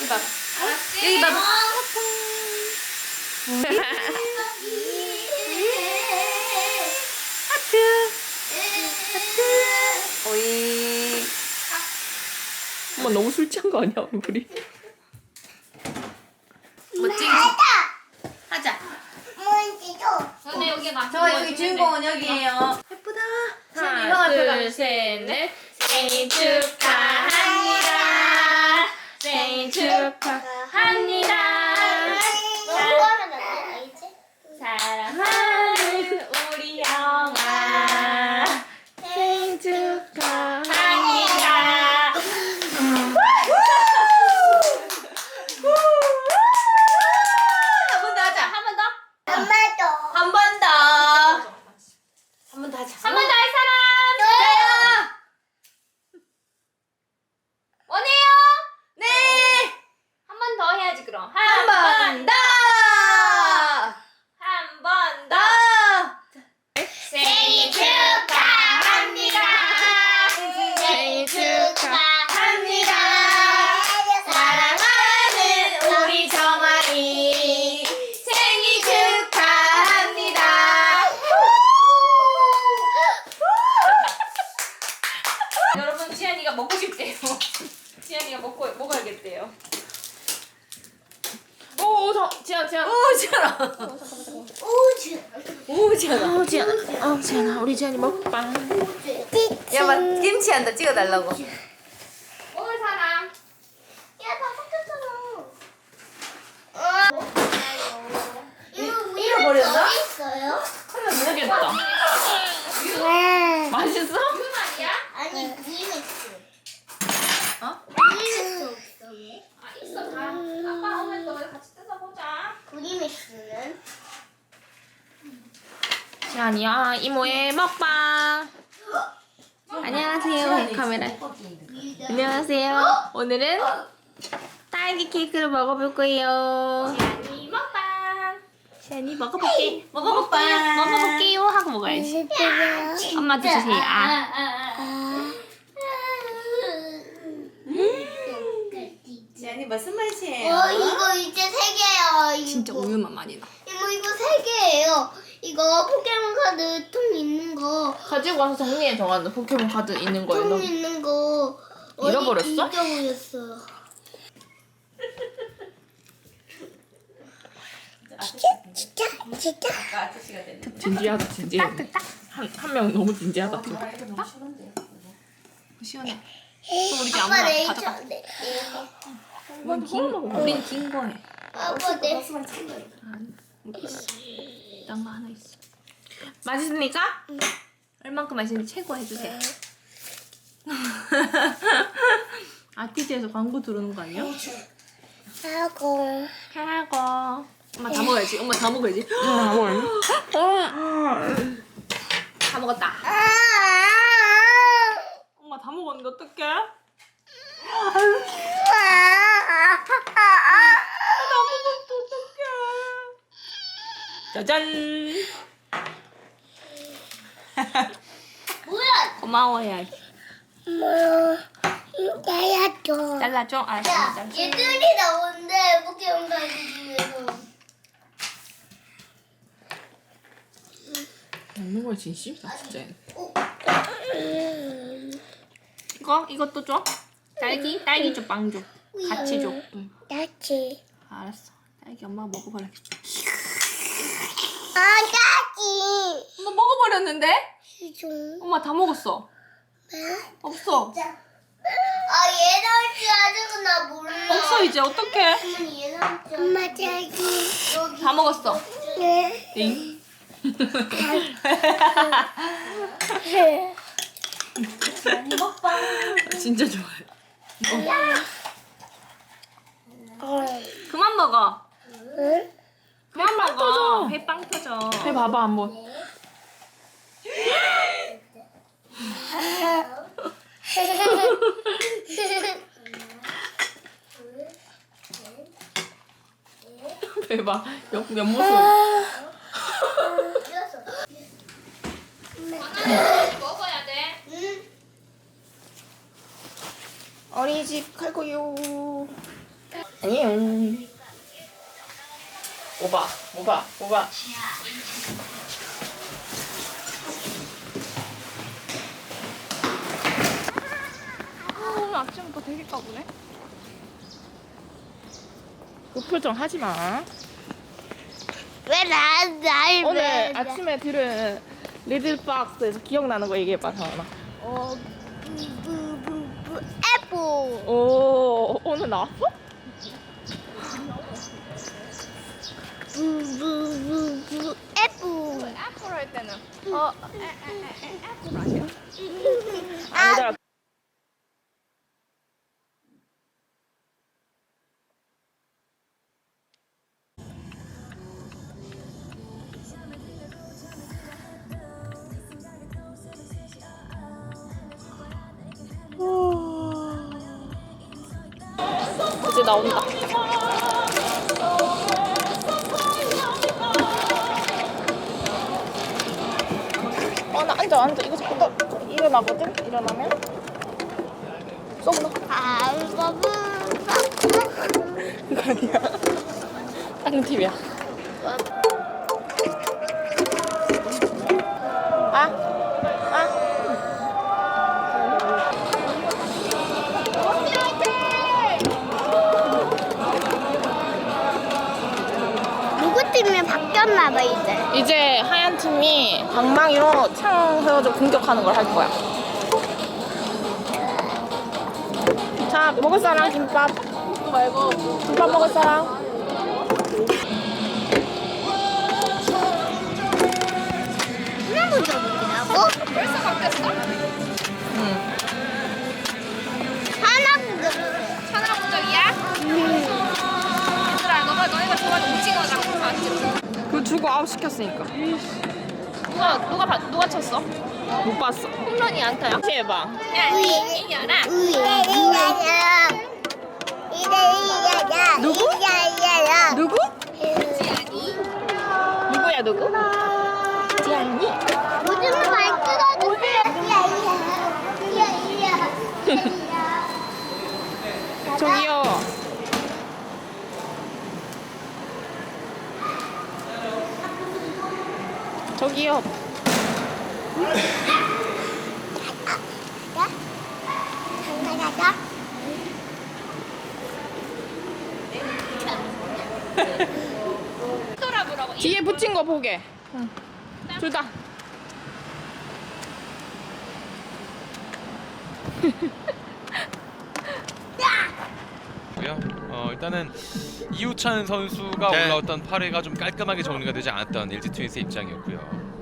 여기 봐봐. 여기 봐봐. 하트. 오이. 엄마 너무 술 취한 거 아니야 얼굴이? 멋지게. 하자. 근데 여기 맞 저 여기 주인공은 여기에요. 예쁘다. 하나 둘 셋 넷. 생일 축하합니다. 생일 축하합니다. 사랑하는 우리 영아. 생일 축하합니다. 한 번 더 하자. 한 번 더. 한 번 더. 한 번 더 하자. 한 번 더 할 사람. 원해요. 네. 한 번 더 해야지 그럼. 한번 더. 한 번 더. 더. 생일 축하합니다. 생일 축하합니다. 사랑하는 우리 정아이 생일 축하합니다. 여러분 지안이가 먹고 싶대요. 지안이가 먹고 먹어야겠대요. 오, 저, 지안, 지안. 오, 지연아. 오, 지연아. 어, 지안. 어, 지안아, 우리 지안이 먹방. 야, 막 김치 한다 찍어달라고. 먹을 사람. 잃어버렸나? 모르겠다. 맛있어? 무슨 말이야? 아니 브이맥스 어? 브이맥스 없어 왜? 아 있어 다. 아빠 오면 또 같이 뜯어보자. 브이맥스는 지안이야, 이모의 먹방. 안녕하세요, 카메라. 안녕하세요. 오늘은 딸기 케이크를 먹어볼 거예요. 지안이 먹방. 지안이 먹어볼게. 먹어볼게요. 먹어볼게요. 하고 먹어야지. 엄마 드세요. 아. 지연이 무슨 맛이에요? 어 이거 이제 세 개예요 이거 진짜 우유만 많이 나. 이거 이거 세 개예요 이거 포켓몬 카드 통 있는 거 가지고 와서 정리해 정하는 포켓몬 카드 있는 거예요. 통 너. 있는 거 어디 잃어버렸어? 잊어버렸어요 진짜 진짜 아저씨가 됐네. 진지하다 진지해. 한한 명 너무 진지하다 지금. 시원해. 그럼 우리 이제 아빠 아무나 내일 가져가. 저- 내- 내일 우린 긴 우린 긴 거해. 아빠 내딴거 하나 있어. 맛있습니까? 얼만큼 맛있는지 최고 해주세요. 아티즈에서 광고 들어오는 거 아니야? 하고 하고. 엄마 다 먹어야지. 엄마 다 먹어야지. 다 먹어야지. 다 먹었다. 엄마 다 먹었는데 어떡해? 짜잔. 뭐야 고마워야지. 뭐 나야 줘 잘라줘. 아, 야, 잘라. 얘들이 나오는데 포켓몬 중에서 먹는 거 진심이다 진짜. 어? 이거 이것도 줘. 딸기 딸기 줘, 빵 줘. 같이 줘. 응. 나치 알았어. 딸기 엄마가 먹어버려. 아 나치 엄마 먹어버렸는데? 시중 엄마 다 먹었어. 없어. 아 얘 나올 줄 아는 나 몰라 없어 이제 어떡해? 엄마 얘 나올 줄 엄마 자기 여기 다 먹었어. 네 엥? 진짜 좋아해. 그만 먹어. 응? 그만 먹어. 배빵 터져. 배 봐봐 한번. 배 봐. 옆 옆모습. 먹어야 돼. 응? 어린이집 갈 거요. 안녕. 오바, 오바, 오바. 아, 오늘 아침부터 되게 까부네. 그 표정 하지 마. 왜 나 날 오늘 왜? 아침에 들은 리들박스에서 기억나는 거 얘기해봐, 서원아. 어, 부부부부 애플. 오, 오늘 나왔어? 부부부부 애플. 애플 할 때는. 어, 아, 아니더라. 이제 나온다. 앉아, 앉아. 이거 자꾸 떠, 일어나거든? 일어나면? 알바부. 이거 아니야. 다른 팀이야. 아? 아? 누구 팀이 바뀌었나 봐 이제. 이제 하얀 팀이 방망이로 창 세워서 공격하는 걸 할 거야. 자, 먹을 사람 김밥. 말고 김밥 먹을 사람. 너희가 좋아하는 오징어랑 찍어 그거 주고 아웃 시켰으니까. 누가 누가 봐- 누가 쳤어? 못 봤어. 홈런이 안타야? 다시 해봐. 야 이겨라. 이야야. 누구? 이야야. 누구? 누구야, 누구? 지안이. 오줌을 많이 뜯어주세요. 이야야. 이야야. 저기요. 돌아보라고 뒤에 붙인 거 보게. 응. 둘 다. 어, 일단은 이우찬 선수가 네. 올라왔던 8회가 좀 깔끔하게 정리가 되지 않았던 LG 트윈스의 입장이었고요.